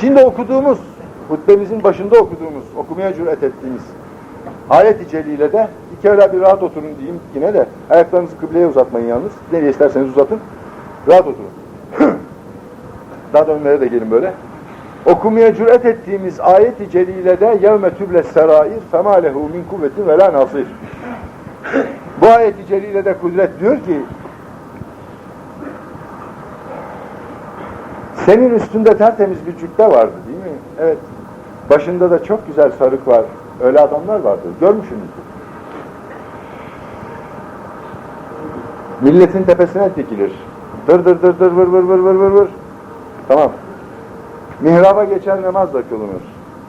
Şimdi okuduğumuz, hutbemizin başında okuduğumuz, okumaya cüret ettiğimiz ayet-i celile de bir kere bir rahat oturun diyeyim yine de ayaklarınızı kıbleye uzatmayın yalnız. Nereye isterseniz uzatın. Rahat oturun. Daha da önlere de gelin böyle. Okumaya cüret ettiğimiz ayet-i celilede yevme tüble serair fema lehu min kuvvetin ve la nasir. Bu ayet-i celilede kudret diyor ki senin üstünde tertemiz bir cübbe vardı değil mi? Evet. Başında da çok güzel sarık var. Öyle adamlar vardı. Görmüşsünüzdür. Milletin tepesine dikilir. Dır dır dır dır vır vır vır vır vır vır. Tamam. Mihraba geçer namaz da kılınır.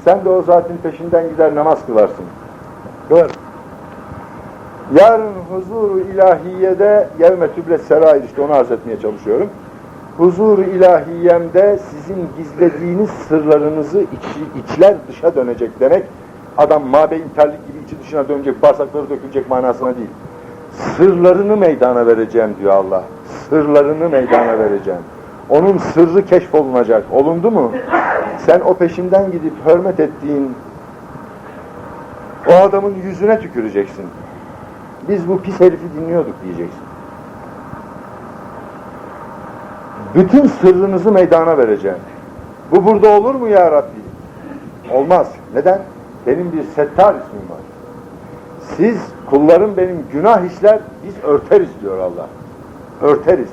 Sen de o zatin peşinden gider namaz kılarsın. Kılar. Yarın huzuru ilahiyede yevme tüble serair işte onu arz etmeye çalışıyorum. Huzuru ilahiyemde sizin gizlediğiniz sırlarınızı iç, içler dışa dönecek demek. Adam mabeyin terlik gibi içi dışına dönecek, bağırsakları dökülecek manasına değil. Sırlarını meydana vereceğim diyor Allah. Sırlarını meydana vereceğim. Onun sırrı keşfolunacak. Olundu mu? Sen o peşinden gidip hürmet ettiğin o adamın yüzüne tüküreceksin. Biz bu pis herifi dinliyorduk diyeceksin. Bütün sırrınızı meydana vereceğim. Bu burada olur mu ya Rabbi? Olmaz. Neden? Benim bir settar ismim var. Siz kullarım benim günah işler, biz örteriz diyor Allah. Örteriz.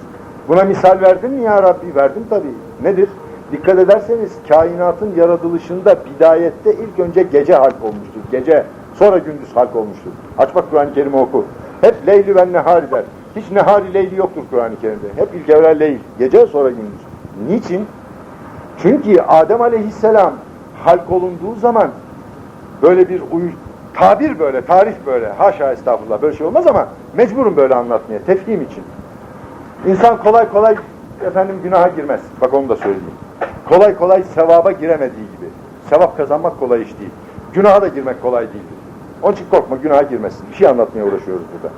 Buna misal verdin mi ya Rabbi? Verdim tabii. Nedir? Dikkat ederseniz kainatın yaratılışında bidayette ilk önce gece halk olmuştur. Gece, sonra gündüz halk olmuştur. Aç bak Kur'an-ı Kerim'i oku. Hep leyli ve nehari der. Hiç nehari leyli yoktur Kur'an-ı Kerim'de. Hep ilk evvel leyl. Gece sonra gündüz. Niçin? Çünkü Adem Aleyhisselam halk olunduğu zaman böyle bir uyu, tabir böyle, tarih böyle, haşa estağfurullah böyle şey olmaz ama mecburum böyle anlatmaya, tefhim için. İnsan kolay kolay efendim günaha girmez. Bak onu da söyleyeyim. Kolay kolay sevaba giremediği gibi. Sevap kazanmak kolay iş değil. Günaha da girmek kolay değildir. Onun için korkma günaha girmesin. Bir şey anlatmaya uğraşıyoruz burada.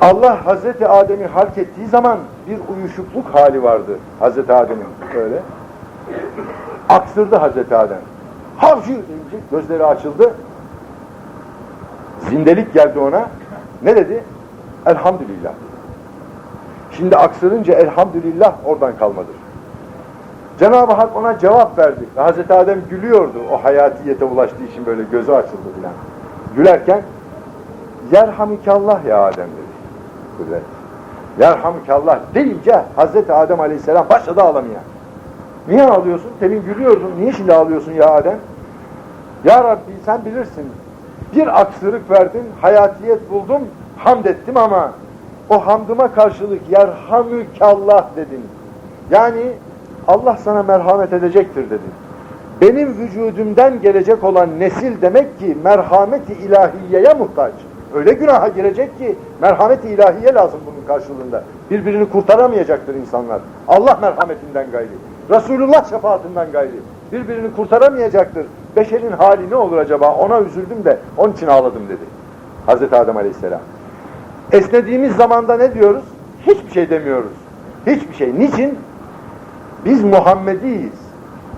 Allah Hazreti Adem'i halk ettiği zaman bir uyuşukluk hali vardı Hazreti Adem'in öyle. Aksırdı Hazreti Adem. Havcı deyince gözleri açıldı. Zindelik geldi ona. Ne dedi? Elhamdülillah. Şimdi aksırınca elhamdülillah oradan kalmadır. Cenab-ı Hak ona cevap verdi. Ve Hazreti Adem gülüyordu o hayatiyete ulaştığı için böyle gözü açıldı filan. Gülerken Yerhamikallah ya Adem dedi. Kudret. Yerhamikallah deyince Hazreti Adem Aleyhisselam başladı ağlamaya. Niye ağlıyorsun? Temin gülüyordun. Niye şimdi ağlıyorsun ya Adem? Ya Rabbi sen bilirsin. Bir aksırık verdin, hayatiyet buldum, hamd ettim ama o hamdıma karşılık yerhamükallah dedin. Yani Allah sana merhamet edecektir dedin. Benim vücudumdan gelecek olan nesil demek ki merhameti ilahiyeye muhtaç. Öyle günaha girecek ki merhameti ilahiye lazım bunun karşılığında. Birbirini kurtaramayacaktır insanlar. Allah merhametinden gayri. Resulullah şefaatinden gayri. Birbirini kurtaramayacaktır. Beşerin hali ne olur acaba? Ona üzüldüm de onun için ağladım dedi. Hazreti Adem Aleyhisselam. Esnediğimiz zamanda ne diyoruz? Hiçbir şey demiyoruz. Hiçbir şey. Niçin? Biz Muhammediyiz.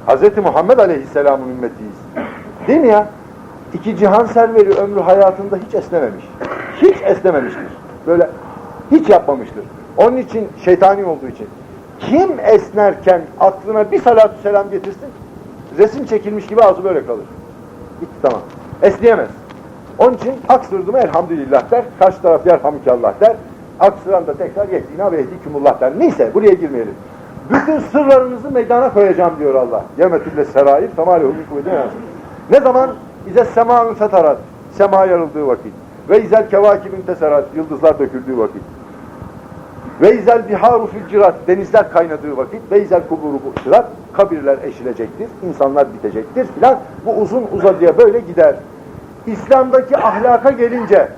Hz. Muhammed Aleyhisselam'ın ümmetiyiz. Değil mi ya? İki cihan serveri ömrü hayatında hiç esnememiş. Hiç esnememiştir. Böyle hiç yapmamıştır. Onun için şeytani olduğu için. Kim esnerken aklına bir salatü selam getirsin, resim çekilmiş gibi ağzı böyle kalır. Bitti tamam. Esneyemez. Onun için aksırdı mı elhamdülillah der, karşı taraf yerhamdülillah der, aksıran da tekrar yehdina ve yehdikümullah der. Neyse buraya girmeyelim. Bütün sırlarınızı meydana koyacağım diyor Allah. Yemetülle serair femâlehu min Ne zaman? İze semâ'ın fetarat. Sema yarıldığı vakit. Ve izel kevâkibin teserat. Yıldızlar döküldüğü vakit. Ve izel biharu füccirat. Denizler kaynadığı vakit. Ve izel kuburu buçirat. Kabirler eşilecektir. insanlar bitecektir filan. Bu uzun uzadıya böyle gider. İslam'daki ahlaka gelince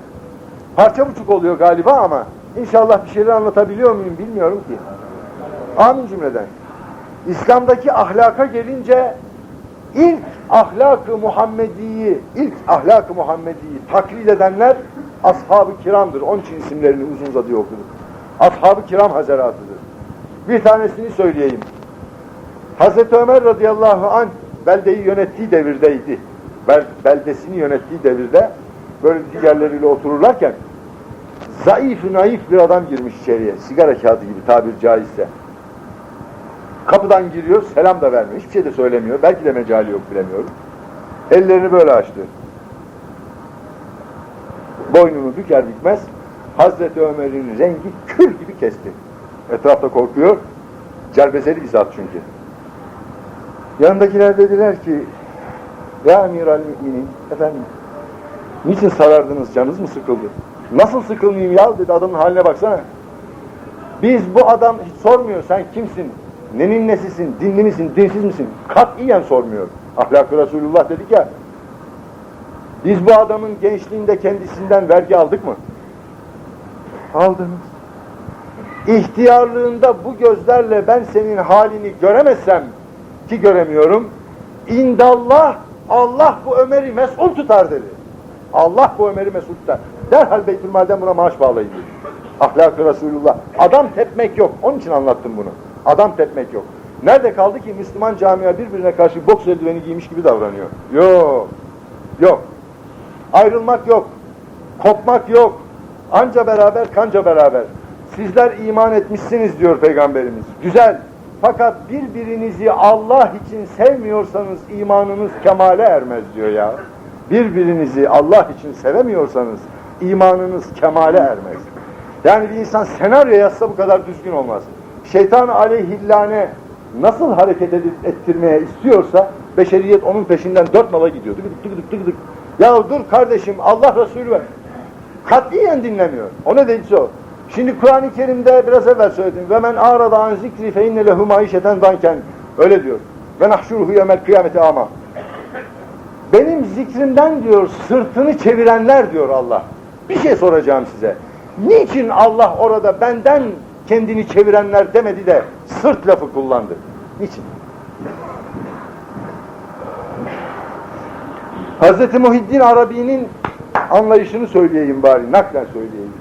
parça buçuk oluyor galiba ama inşallah bir şeyler anlatabiliyor muyum bilmiyorum ki. Amin cümleden. İslam'daki ahlaka gelince ilk ahlak-ı Muhammedi'yi, ilk ahlak-ı Muhammedi'yi taklit edenler ashab-ı kiramdır. Onun için isimlerini uzun uzadıya okuduk. Ashab-ı kiram hazeratıdır. Bir tanesini söyleyeyim. Hazreti Ömer radıyallahu anh beldeyi yönettiği devirdeydi. Bel, beldesini yönettiği devirde böyle diğerleriyle otururlarken zayıf naif bir adam girmiş içeriye. Sigara kağıdı gibi tabir caizse. Kapıdan giriyor, selam da vermiyor. Hiçbir şey de söylemiyor. Belki de mecali yok bilemiyorum. Ellerini böyle açtı. Boynunu büker bükmez Hazreti Ömer'in rengi kül gibi kesti. Etrafta korkuyor. Cerbezeli bir zat çünkü. Yanındakiler dediler ki Ya amiral müminin efendim niçin sarardınız canınız mı sıkıldı? Nasıl sıkılmayayım ya dedi adamın haline baksana. Biz bu adam hiç sormuyor sen kimsin? Nenin nesisin? Dinli misin? Dinsiz misin? Katiyen sormuyor. Ahlak-ı Resulullah dedik ya. Biz bu adamın gençliğinde kendisinden vergi aldık mı? Aldınız. İhtiyarlığında bu gözlerle ben senin halini göremezsem ki göremiyorum. İndallah Allah bu Ömer'i mesul tutar dedi. Allah bu Ömer'i mesul tutar. Derhal Beytülmal'den buna maaş bağlayın dedi. Ahlak-ı Resulullah. Adam tepmek yok. Onun için anlattım bunu. Adam tepmek yok. Nerede kaldı ki Müslüman camia birbirine karşı boks eldiveni giymiş gibi davranıyor? Yok. Yok. Ayrılmak yok. Kopmak yok. Anca beraber, kanca beraber. Sizler iman etmişsiniz diyor Peygamberimiz. Güzel. Fakat birbirinizi Allah için sevmiyorsanız imanınız kemale ermez diyor ya. Birbirinizi Allah için sevemiyorsanız imanınız kemale ermez. Yani bir insan senaryo yazsa bu kadar düzgün olmaz. Şeytan aleyhillâne nasıl hareket edip ettirmeye istiyorsa beşeriyet onun peşinden dört nala gidiyor. Tık tık tık tık tık. Ya dur kardeşim Allah Resulü ver. Katiyen dinlemiyor. O ne dediyse o. Şimdi Kur'an-ı Kerim'de biraz evvel söyledim. Ve men arada an zikri fe inne lehu maişeten danken. Öyle diyor. Ve nahşuruhu yemel kıyameti ama. Benim zikrimden diyor sırtını çevirenler diyor Allah. Bir şey soracağım size. Niçin Allah orada benden kendini çevirenler demedi de sırt lafı kullandı? Niçin? Hz. Muhiddin Arabi'nin anlayışını söyleyeyim bari, naklen söyleyeyim.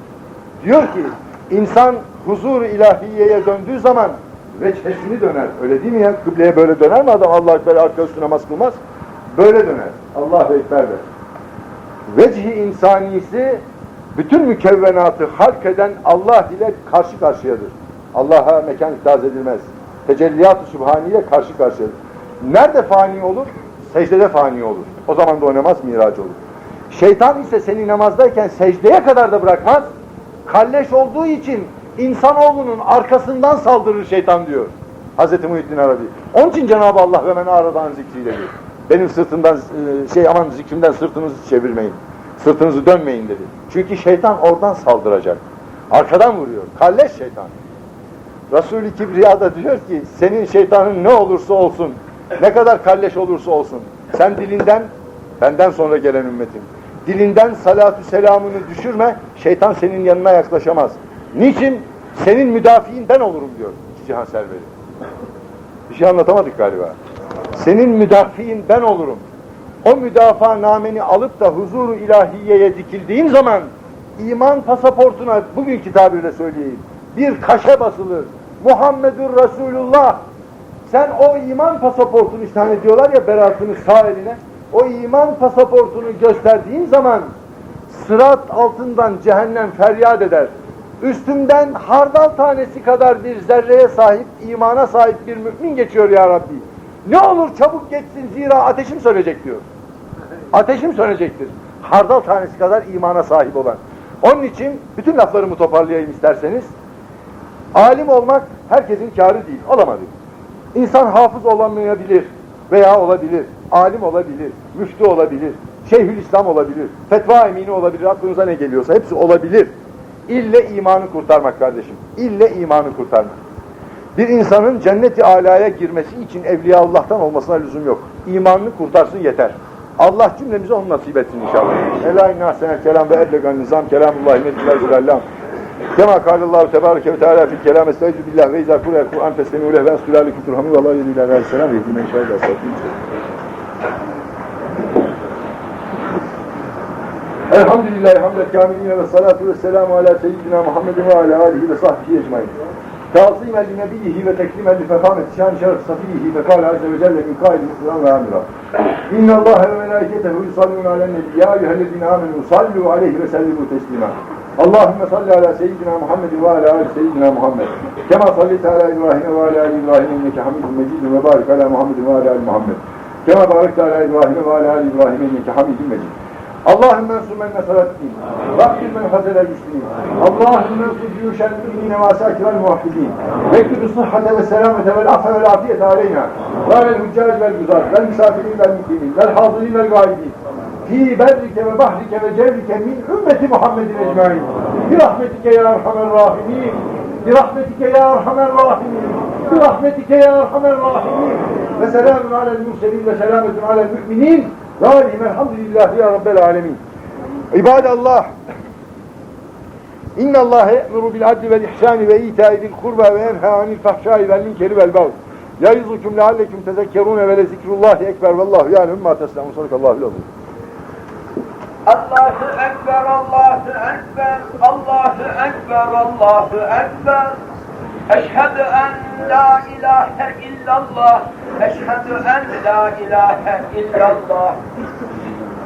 Diyor ki, insan huzur ilahiyeye döndüğü zaman veçhesini döner. Öyle değil mi ya? Kıbleye böyle döner mi adam? Allah Ekber arka üstüne namaz kılmaz. Böyle döner. Allah Ekber der. Vecihi insanisi bütün mükevvenatı halk eden Allah ile karşı karşıyadır. Allah'a mekan iktaz edilmez. Tecelliyat-ı Sübhaniye karşı karşıyadır. Nerede fani olur? Secdede fani olur. O zaman da o namaz miraç olur. Şeytan ise seni namazdayken secdeye kadar da bırakmaz. Kalleş olduğu için insanoğlunun arkasından saldırır şeytan diyor. Hz. Muhyiddin Arabi. Onun için Cenab-ı Allah ve men aradan zikriyle diyor. Benim sırtımdan e, şey aman zikrimden sırtınızı çevirmeyin. Sırtınızı dönmeyin dedi. Çünkü şeytan oradan saldıracak. Arkadan vuruyor. Kalleş şeytan. Resul-i Kibriya'da diyor ki senin şeytanın ne olursa olsun, ne kadar kalleş olursa olsun, sen dilinden, benden sonra gelen ümmetim, dilinden salatü selamını düşürme, şeytan senin yanına yaklaşamaz. Niçin? Senin müdafiin ben olurum diyor Cihan Serveri. Bir şey anlatamadık galiba. Senin müdafiin ben olurum. O müdafaa nameni alıp da huzuru ilahiyeye dikildiğin zaman iman pasaportuna bugünkü tabirle söyleyeyim bir kaşe basılır. Muhammedur Resulullah. Sen o iman pasaportunu işte hani diyorlar ya beratını sağ eline. O iman pasaportunu gösterdiğin zaman sırat altından cehennem feryat eder. Üstümden hardal tanesi kadar bir zerreye sahip, imana sahip bir mümin geçiyor ya Rabbi. Ne olur çabuk geçsin zira ateşim sönecek diyor. Ateşim sönecektir. Hardal tanesi kadar imana sahip olan. Onun için bütün laflarımı toparlayayım isterseniz. Alim olmak herkesin kârı değil. Olamadı. İnsan hafız olamayabilir veya olabilir. Alim olabilir. Müftü olabilir. Şeyhülislam olabilir. Fetva emini olabilir. Aklınıza ne geliyorsa hepsi olabilir. İlle imanı kurtarmak kardeşim. İlle imanı kurtarmak. Bir insanın cenneti alaya girmesi için Evliya Allah'tan olmasına lüzum yok. İmanını kurtarsın yeter. Allah cümlemize onu nasip etsin inşallah. Ela inna senel kelam ve eblegan nizam kelamullahi medillah zilallam. Kema kâlallahu tebâreke ve teâlâ fil kelâm estaizu billah ve izâ kurel Kur'an feslemû leh ve estûlâlikum turhamû ve Allah'u yedîlâ aleyhisselâm ve yedî men şâhidâ Elhamdülillahi hamdel kâmilîne ve salâtu ve selâmu alâ seyyidina Muhammedin ve alâ âlihi ve sahbihi ecmaîn. تعظيما لنبيه وتكريما لفخامة شان شرف صفيه فقال عز وجل من قائل القرآن وعامرا إن الله وملائكته يصلون على النبي يا أيها الذين آمنوا صلوا عليه وسلموا تسليما. اللهم صل على سيدنا محمد وعلى آل سيدنا محمد. كما صليت على إبراهيم وعلى آل إبراهيم إنك حميد مجيد وبارك على محمد وعلى آل محمد. كما باركت على إبراهيم وعلى آل إبراهيم إنك حميد مجيد. Allahümme sümenne ferettin. Vaktim ben hazele güçlüyüm. Allahümme sümcüyü şerrüdüğüne masâki vel muhaffidin. Vekülü sıhhate ve selamete vel affe vel afiyete aleyna. Vel hüccaj vel güzar, vel misafirin vel mukrimin, vel hazırin vel gaibin. Fî berrike ve bahrike ve cevrike min ümmeti Muhammedin ecmain. Bir rahmetike ya erhamer rahimin. Bir rahmetike ya erhamer rahimin. Bir rahmetike ya erhamer rahimin. Ve selamun alel murselin ve selametun alel müminin. Daim elhamdülillahi ya Rabbel alemin. İbadallah. İnna Allah ye'muru bil adli vel ihsani ve ita'i zil kurba ve yenha anil fahşai vel munkeri vel bagh. Yaizukum leallekum tezekkerune ve le zikrullahi ekber vallahu ya'lemu ma tesnaun. Sadakallahu lazim. Allahu Ekber, Allahu Ekber, Allahu Ekber, Allahu Ekber. Eşhedü en la ilahe illallah. Eşhedü en la ilahe illallah.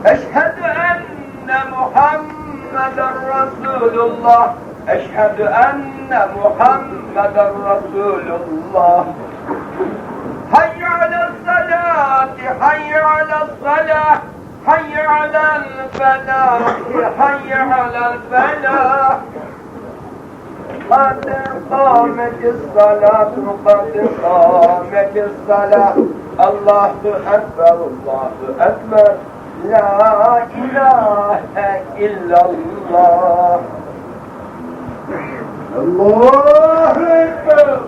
Eşhedü enne Muhammeden Resulullah. Eşhedü enne Muhammeden Resulullah. Hayy ala salati, hayy ala salah. Hayy ala felah, hayy ala felah. قد قامت الصلاة قد قامت الصلاة الله أكبر الله أكبر لا إله إلا الله الله أكبر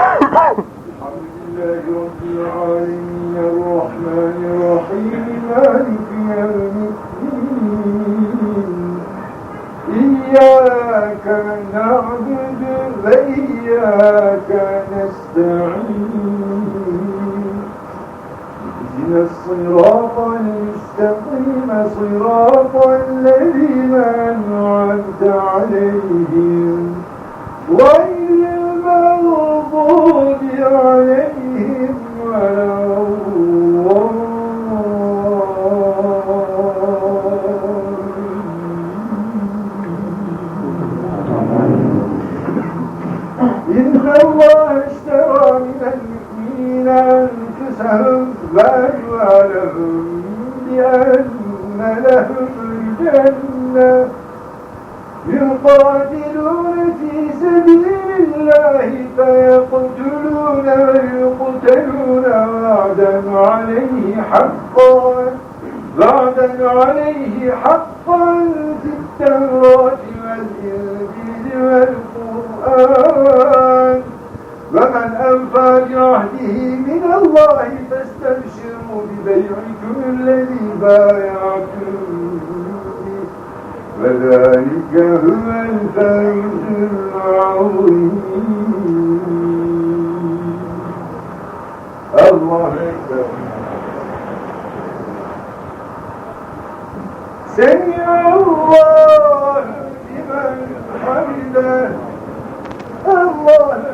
الحمد لله رب العالمين الرحمن الرحيم مالك إياك نعبد وإياك نستعين. اهدنا الصراط المستقيم صراط الذين أنعمت عليهم. غير وذلك هو الفوز العظيم الله أكبر سمع الله لمن حمده الله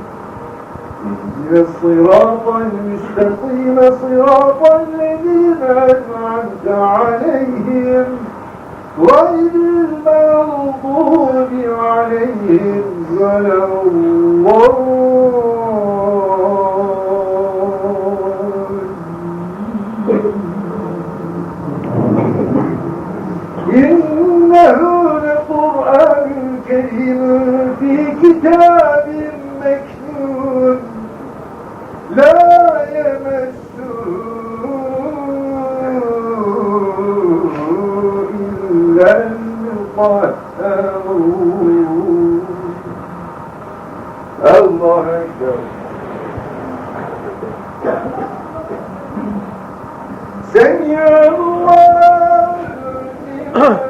اهدنا الصراط المستقيم صراط الذين أنعمت عليهم غير المغضوب عليهم ولا الضالين سمع الله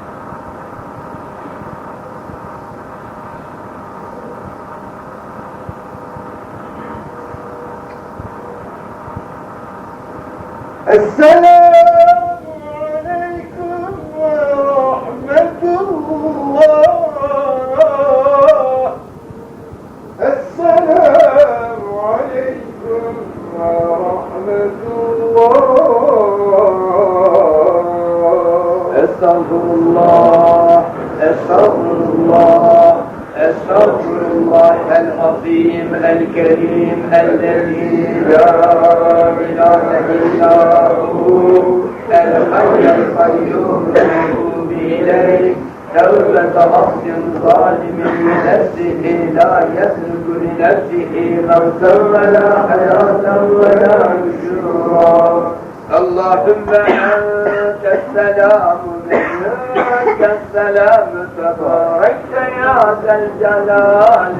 موتا ولا حياة ولا نشورا اللهم أنت السلام منك السلام تباركت يا ذا الجلال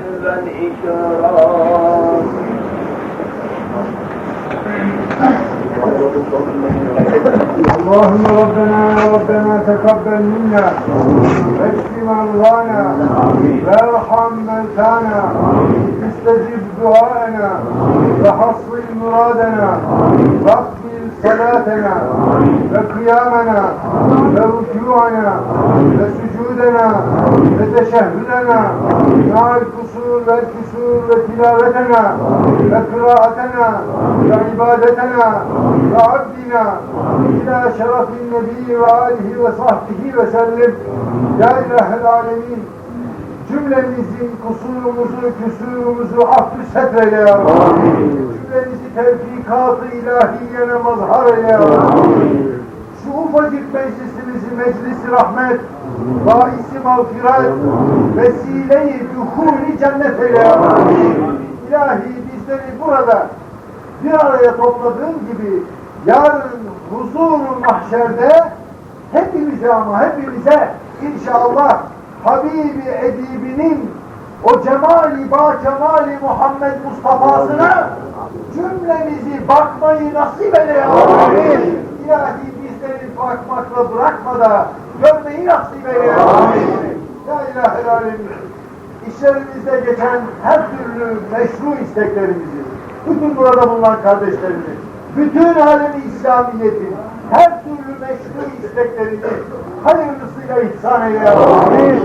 والإكرام اللهم ربنا ربنا تقبل منا. واشف مرضانا وارحم موتانا. استجب دعاءنا. وحصل مرادنا. واقبل صلاتنا وقيامنا وركوعنا وسجودنا وتشهدنا مع القصور والكسور وتلاوتنا وقراءتنا وعبادتنا وعبدنا إلى شرف النبي وآله وصحبه وسلم يا إله العالمين cümlemizin kusurumuzu, küsurumuzu affü setreyle ya Rabbi. Cümlemizi tevfikat-ı ilahiyene mazhar eyle ya Rabbi. Şu ufacık meclisimizi meclisi rahmet, baisi mağfiret, vesile-i duhuli cennet eyle ya Rabbi. İlahi bizleri burada bir araya topladığın gibi yarın huzur mahşerde hepimize ama hepimize inşallah Habibi Edibinin o cemali ba cemali Muhammed Mustafa'sına cümlemizi bakmayı nasip eyle ya Rabbi. İlahi bizleri bakmakla bırakma da görmeyi nasip eyle ya Rabbi. Ya İlahi Alemin. İşlerimizde geçen her türlü meşru isteklerimizi, bütün burada bulunan kardeşlerimiz, bütün alemi İslamiyet'in her türlü meşru isteklerini hayırlısıyla ihsan eyle ya Rabbi.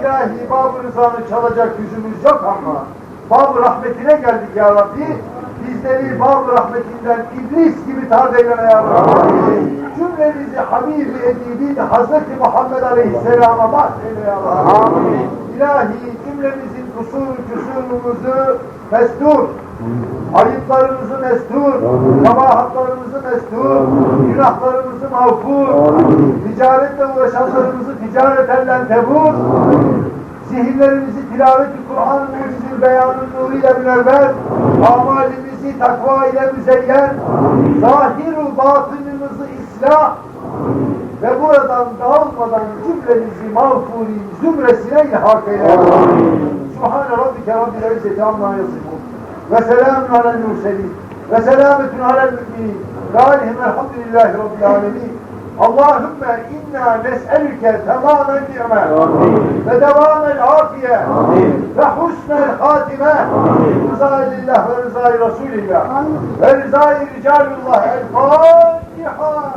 İlahi Bab-ı Rıza'nı çalacak yüzümüz yok ama Bab-ı Rahmetine geldik ya Rabbi. Bizleri Bab-ı Rahmetinden iblis gibi tard eyleme ya Rabbi. Cümlemizi Habibi Edibin Hazreti Muhammed Aleyhisselam'a bahseyle ya Rabbi. İlahi cümlemizin kusur küsurumuzu mestur, ayıplarımızı mestur, kabahatlarımızı mestur, günahlarımızı mağfur, ticaretle uğraşanlarımızı ticaret elden tebur, zihinlerimizi tilavet-i Kur'an mucizül beyanın nuruyla münevver, amalimizi takva ile müzeyyen, zahir-u batınımızı islah, ve buradan dağılmadan cümlemizi mağfuri zümresine ilhak eyle. Subhane Rabbike Rabbil İzzeti Amma Yasifun. Ve selamun alel murselin. Ve selametun alel müminin ve aleyhim elhamdülillahi rabbil alemin. Allahümme inna nes'elüke tamamen ni'me. Ve devamel afiye. Ve husnel hatime. Rızayı lillah ve rızayı Resulillah ve rızayı ricalullah el Fatiha